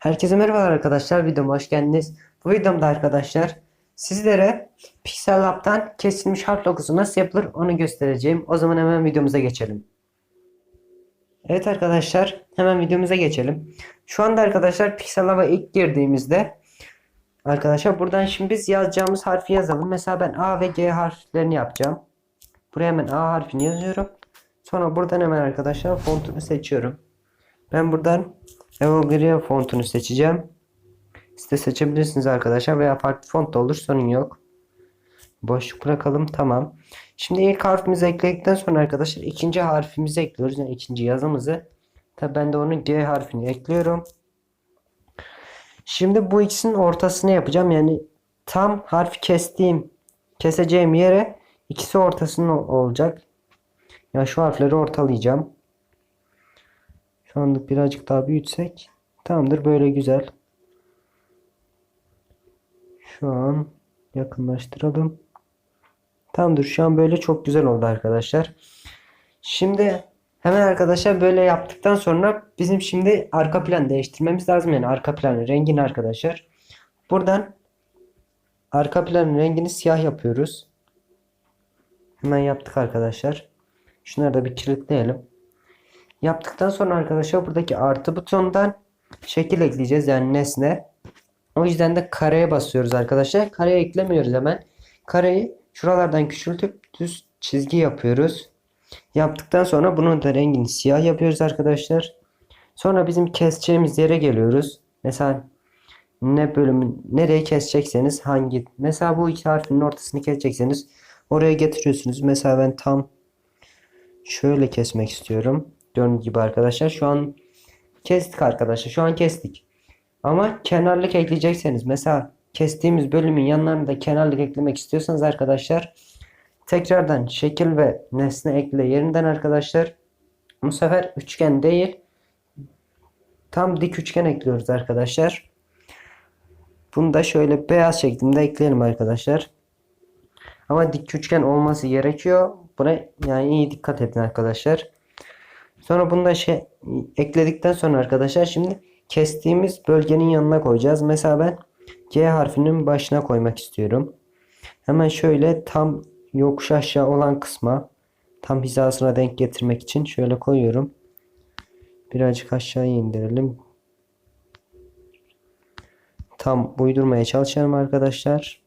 Herkese merhabalar arkadaşlar. Videoma hoş geldiniz. Bu videomda arkadaşlar sizlere Pixel Lab'dan kesilmiş harf logosu nasıl yapılır onu göstereceğim. O zaman hemen videomuza geçelim. Evet arkadaşlar hemen videomuza geçelim. Şu anda arkadaşlar Pixel Lab'a ilk girdiğimizde arkadaşlar buradan şimdi biz yazacağımız harfi yazalım. Mesela ben A ve G harflerini yapacağım. Buraya hemen A harfini yazıyorum. Sonra buradan hemen arkadaşlar fontunu seçiyorum. Ben buradan Evogria fontunu seçeceğim. Siz de seçebilirsiniz arkadaşlar veya farklı font da olur sorun yok. Boşluk bırakalım tamam. Şimdi ilk harfimizi ekledikten sonra arkadaşlar ikinci harfimizi ekliyoruz. Yani ikinci yazımızı. Tabi ben de onun G harfini ekliyorum. Şimdi bu ikisinin ortasını yapacağım. Yani tam harfi kestiğim keseceğim yere ikisi ortasında olacak. Yani şu harfleri ortalayacağım. Şu anlık birazcık daha büyütsek. Tamamdır böyle güzel. Şu an yakınlaştıralım. Tamamdır şu an böyle çok güzel oldu arkadaşlar. Şimdi hemen arkadaşlar böyle yaptıktan sonra bizim şimdi arka plan değiştirmemiz lazım. Yani arka planın rengini arkadaşlar. Buradan arka planın rengini siyah yapıyoruz. Hemen yaptık arkadaşlar. Şunları da bir kilitleyelim. Yaptıktan sonra arkadaşlar buradaki artı butonundan şekil ekleyeceğiz yani nesne. O yüzden de kareye basıyoruz arkadaşlar. Kareye eklemiyoruz hemen. Kareyi şuralardan küçültüp düz çizgi yapıyoruz. Yaptıktan sonra bunun da rengini siyah yapıyoruz arkadaşlar. Sonra bizim keseceğimiz yere geliyoruz. Mesela ne bölümü nereye kesecekseniz hangi mesela bu iki harfin ortasını kesecekseniz oraya getiriyorsunuz. Mesela ben tam şöyle kesmek istiyorum. Gördüğünüz gibi arkadaşlar şu an kestik arkadaşlar. Şu an kestik. Ama kenarlık ekleyecekseniz mesela kestiğimiz bölümün yanlarına da kenarlık eklemek istiyorsanız arkadaşlar tekrardan şekil ve nesne ekle yerinden arkadaşlar bu sefer üçgen değil tam dik üçgen ekliyoruz arkadaşlar. Bunu da şöyle beyaz şeklinde ekleyelim arkadaşlar. Ama dik üçgen olması gerekiyor. Buna yani iyi dikkat edin arkadaşlar. Sonra bunu da şey ekledikten sonra arkadaşlar şimdi kestiğimiz bölgenin yanına koyacağız. Mesela ben G harfinin başına koymak istiyorum. Hemen şöyle tam yokuş aşağı olan kısma tam hizasına denk getirmek için şöyle koyuyorum. Birazcık aşağıya indirelim. Tam uydurmaya çalışalım arkadaşlar.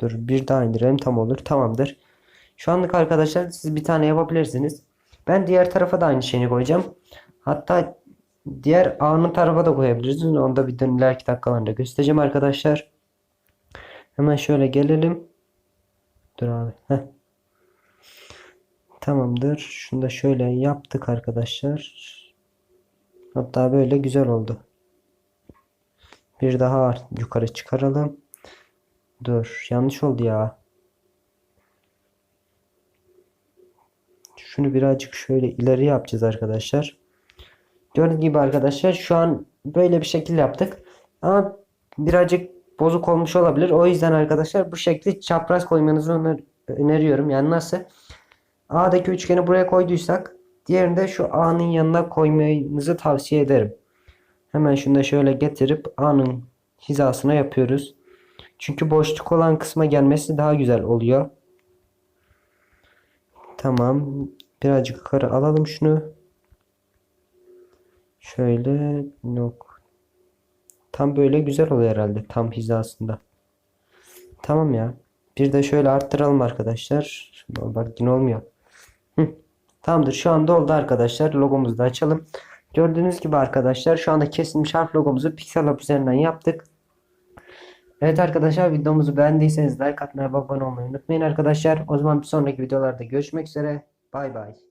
Dur bir daha indirelim tam olur. Tamamdır. Şu anlık arkadaşlar siz bir tane yapabilirsiniz. Ben diğer tarafa da aynı şeyini koyacağım. Hatta diğer A'nın tarafa da koyabiliriz. Onu da bir ileriki dakikalarında göstereceğim arkadaşlar. Hemen şöyle gelelim. Dur abi. Heh. Tamamdır. Şunu da şöyle yaptık arkadaşlar. Hatta böyle güzel oldu. Bir daha yukarı çıkaralım. Dur. Yanlış oldu ya. Şunu birazcık şöyle ileri yapacağız arkadaşlar. Gördüğünüz gibi arkadaşlar şu an böyle bir şekil yaptık. Ama birazcık bozuk olmuş olabilir. O yüzden arkadaşlar bu şekli çapraz koymanızı öner öneriyorum. Yani nasıl? A'daki üçgeni buraya koyduysak diğerini de şu A'nın yanına koymanızı tavsiye ederim. Hemen şunu da şöyle getirip A'nın hizasına yapıyoruz. Çünkü boşluk olan kısma gelmesi daha güzel oluyor. Tamam. Birazcık yukarı alalım şunu. Şöyle yok. Tam böyle güzel oluyor herhalde. Tam hizasında. Tamam ya. Bir de şöyle arttıralım arkadaşlar. Bak yine olmuyor. Hı. Tamamdır. Şu anda oldu arkadaşlar. Logomuzu da açalım. Gördüğünüz gibi arkadaşlar şu anda kesilmiş harf logomuzu Pixel Lab üzerinden yaptık. Evet arkadaşlar videomuzu beğendiyseniz like atmayı abone olmayı unutmayın arkadaşlar. O zaman bir sonraki videolarda görüşmek üzere. Bye bye.